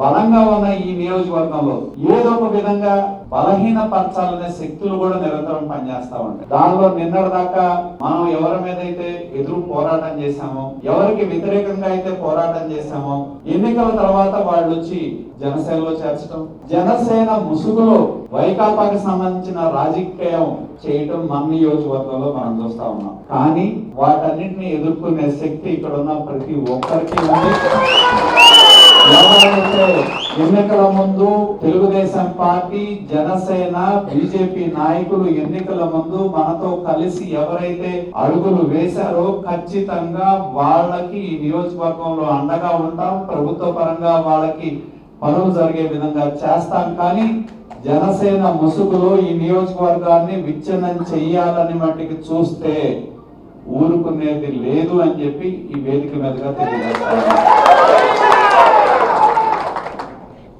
బలంగా ఉన్న ఈ నియోజకవర్గంలో ఏదో ఒక విధంగా బలహీన పరచాలనే శక్తులు కూడా నిరంతరం పనిచేస్తా ఉంటాయి. దానిలో నిన్నటి దాకా మనం ఎవరి మీద అయితే ఎదురు పోరాటం చేశామో ఎవరికి వ్యతిరేకంగా అయితే పోరాటం చేశామో ఎన్నికల తర్వాత వాళ్ళు వచ్చి జనసేనలో చేర్చడం జనసేన ముసుగులో వైకాపాకి సంబంధించిన రాజకీయం చేయటం మన నియోజకవర్గంలో మనం చూస్తా ఉన్నాం. కానీ వాటన్నిటిని ఎదుర్కొనే శక్తి ఇక్కడ ఉన్న ప్రతి ఒక్కరికి ఉంది. ఎన్నికల ముందు తెలుగుదేశం పార్టీ జనసేన బీజేపీ నాయకులు ఎన్నికల ముందు మనతో కలిసి ఎవరైతే అడుగులు వేశారో ఖచ్చితంగా వాళ్ళకి ఈ నియోజకవర్గంలో అండగా ఉంటాం. ప్రభుత్వ పరంగా వాళ్ళకి పనులు జరిగే విధంగా చేస్తాం. కానీ జనసేన ముసుగులో ఈ నియోజకవర్గాన్ని విచ్ఛిన్నం చెయ్యాలని మట్టికి చూస్తే ఊరుకునేది లేదు అని చెప్పి ఈ వేదిక మీదుగా తెలియజేస్తాను.